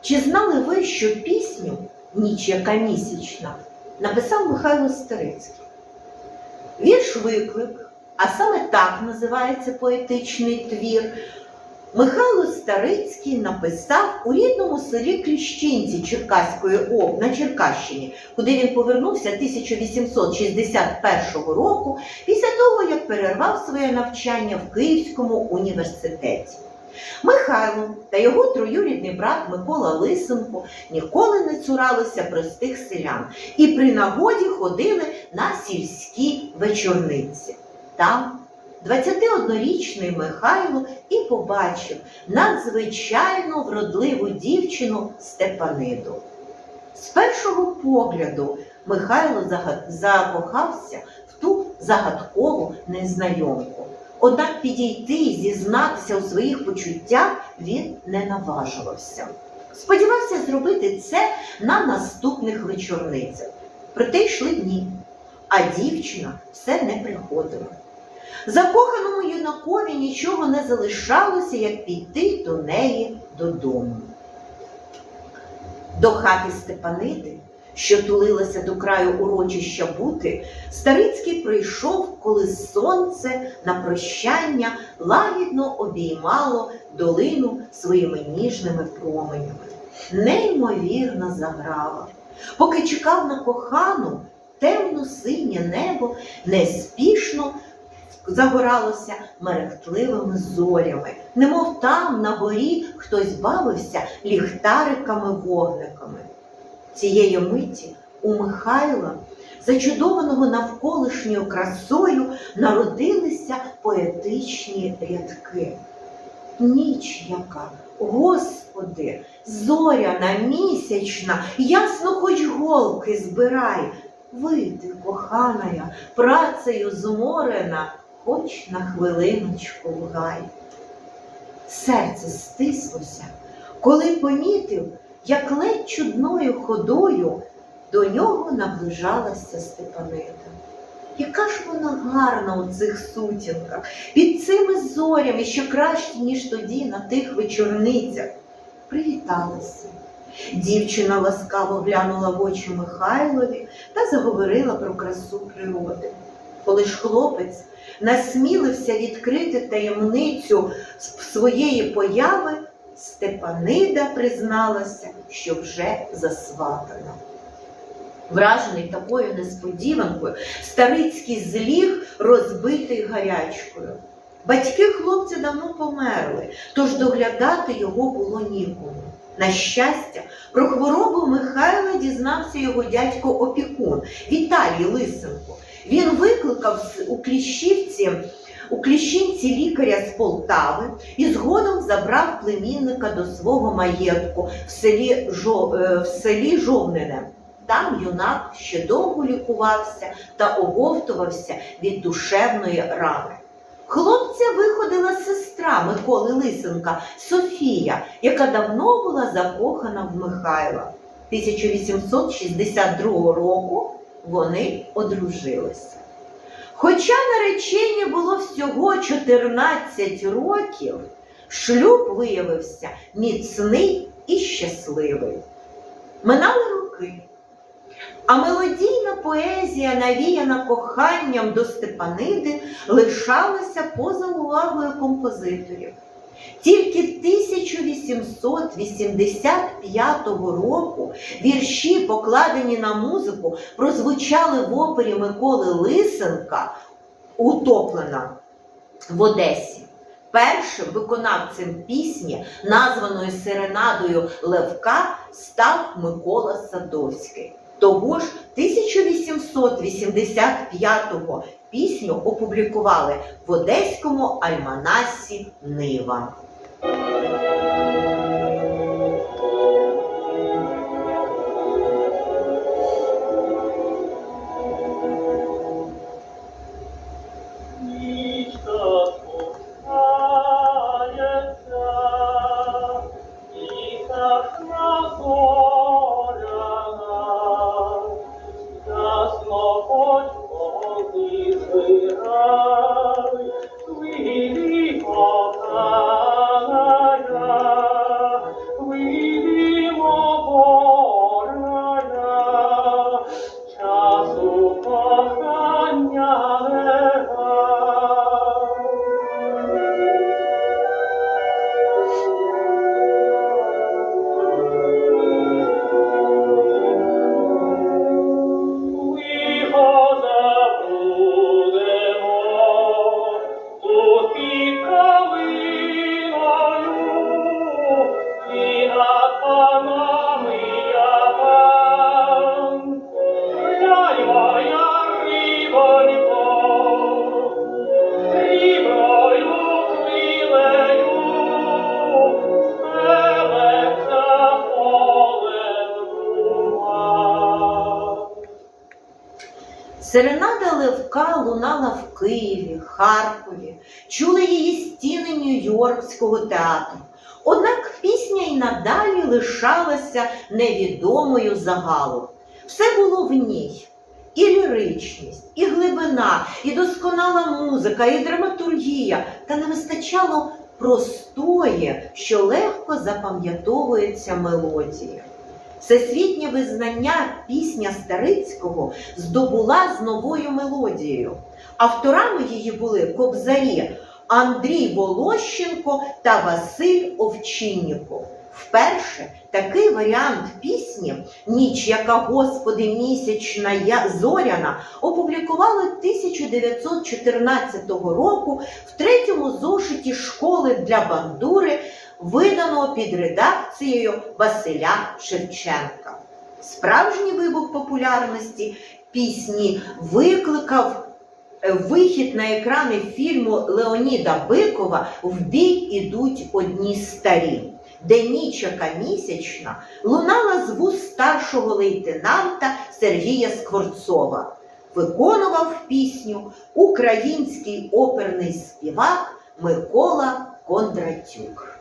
Чи знали ви, що пісню Ніч яка місячна написав Михайло Старицький? Вірш виклик, а саме так називається поетичний твір. Михайло Старицький написав у рідному селі Кліщинці Черкаської об на Черкащині, куди він повернувся 1861 року після того, як перервав своє навчання в Київському університеті. Михайло та його троюрідний брат Микола Лисенко ніколи не цуралися простих селян і при нагоді ходили на сільські вечорниці. Там 21-річний Михайло і побачив надзвичайно вродливу дівчину Степаниду. З першого погляду Михайло закохався в ту загадкову незнайомку. Однак підійти зізнатися у своїх почуттях він не наважувався. Сподівався зробити це на наступних вечорницях. Проте йшли дні, а дівчина все не приходила. Закоханому юнакові нічого не залишалося, як піти до неї додому. До хати Степаниди, що тулилася до краю урочища бути, Старицький прийшов, коли сонце на прощання лагідно обіймало долину своїми ніжними променями. Неймовірно заграла. Поки чекав на кохану, темно-синє небо неспішно загоралося мерехтливими зорями, немов там на горі хтось бавився ліхтариками-вогниками. Цієї миті у Михайла, зачудованого навколишньою красою, народилися поетичні рядки. Ніч яка, Господи, зоряна, місячна, ясно хоч голки збирай. Вийди, коханая, працею зморена, хоч на хвилиночку в гай. Серце стислося, коли помітив, як ледь чудною ходою до нього наближалася Степанида. Яка ж вона гарна у цих сутінках, під цими зорями, що краще, ніж тоді на тих вечорницях. Привіталися. Дівчина ласкаво глянула в очі Михайлові та заговорила про красу природи. Коли ж хлопець насмілився відкрити таємницю своєї появи, Степанида призналася, що вже засватана. Вражений такою несподіванкою, Старицький зліг, розбитий гарячкою. Батьки хлопця давно померли, тож доглядати його було нікому. На щастя, про хворобу Михайла дізнався його дядько опікун Віталій Лисенко. Він викликав у Кліщівці у Кліщинці лікаря з Полтави і згодом забрав племінника до свого маєтку в селі, Жо, е, в селі Жовнине. Там юнак ще довго лікувався та оговтувався від душевної рани. Хлопця виходила сестра Миколи Лисенка Софія, яка давно була закохана в Михайла. 1862 року вони одружилися. Хоча нареченні було всього 14 років, шлюб виявився міцний і щасливий. Минали роки, а мелодійна поезія, навіяна коханням до Степаниди, лишалася поза увагою композиторів. Тільки 1885 року вірші, покладені на музику, прозвучали в опері Миколи Лисенка Утоплена в Одесі. Першим виконавцем пісні, названої серенадою Левка, став Микола Садовський. Того ж 1885-го пісню опублікували в Одеському альманасі Нива. Серенада Левка лунала в Києві, Харкові, чули її стіни Нью-Йоркського театру. Однак пісня й надалі лишалася невідомою загалу. Все було в ній. І ліричність, і глибина, і досконала музика, і драматургія, та не вистачало простої, що легко запам'ятовується мелодія. Всесвітнє визнання пісня Старицького здобула з новою мелодією. Авторами її були кобзарі Андрій Волощенко та Василь Овчинніков. Вперше такий варіант пісні Ніч, яка Господи місячна зоряна опублікували 1914 року в третьому зошиті школи для бандури, виданого під редакцією Василя Шевченка. Справжній вибух популярності пісні викликав е, вихід на екрани фільму Леоніда Бикова В бій ідуть одні старі, де нічака місячна лунала з вуст старшого лейтенанта Сергія Скворцова. Виконував пісню український оперний співак Микола Кондратюк.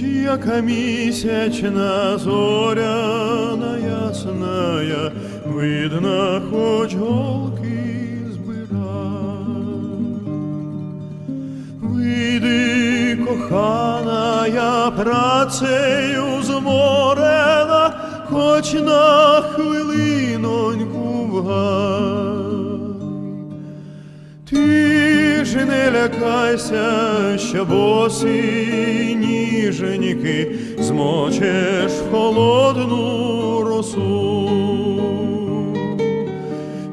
Ніч, яка місячна зоряна ясная, видно, хоч голки збира. Вийди, кохана, я працею зморена, хоч на хвилиноньку в Ж не лякайся, що босі ніженьки змочеш в холодну росу.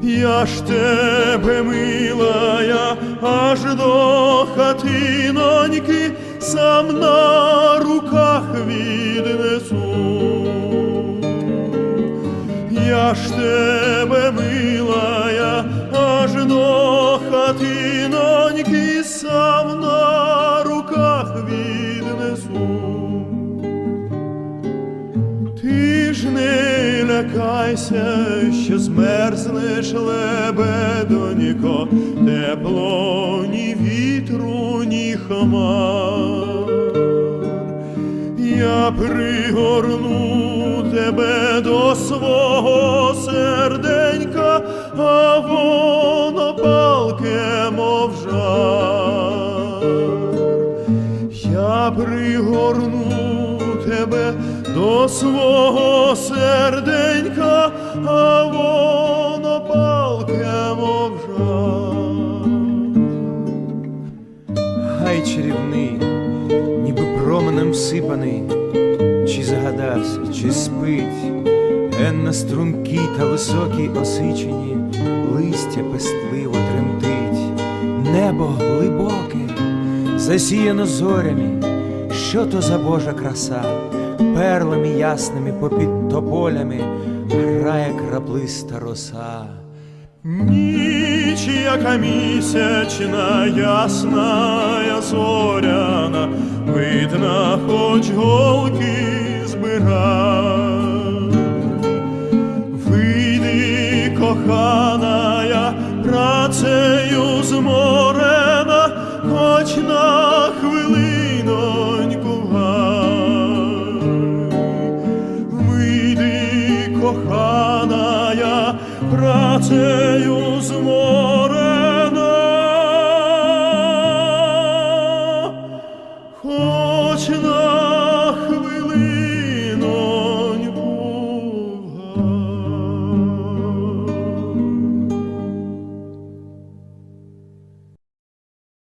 Я ж тебе милая, аж до хатиноньки сам на руках віднесу. Я ж тебе милая, сам на руках віднесу. Ти ж не лякайся, що змерзнеш лебедонько, тепло ні вітру, ні хмар. Я пригорну тебе до свого серденька, пригорну тебе до свого серденька, а воно палке, мов жар. Гай чарівний, ніби променем всипаний, чи загадався, чи спить, ген на стрункій та високій осичині, листя пестливо тремтить, небо глибоке, засіяно зорями, що то за Божа краса, перлами ясними попід тополями грає краплиста роса. Ніч, яка місячна, ясна, зоряна, видно, хоч голки збира. Вийди, коханая, працею зморена, працею з море.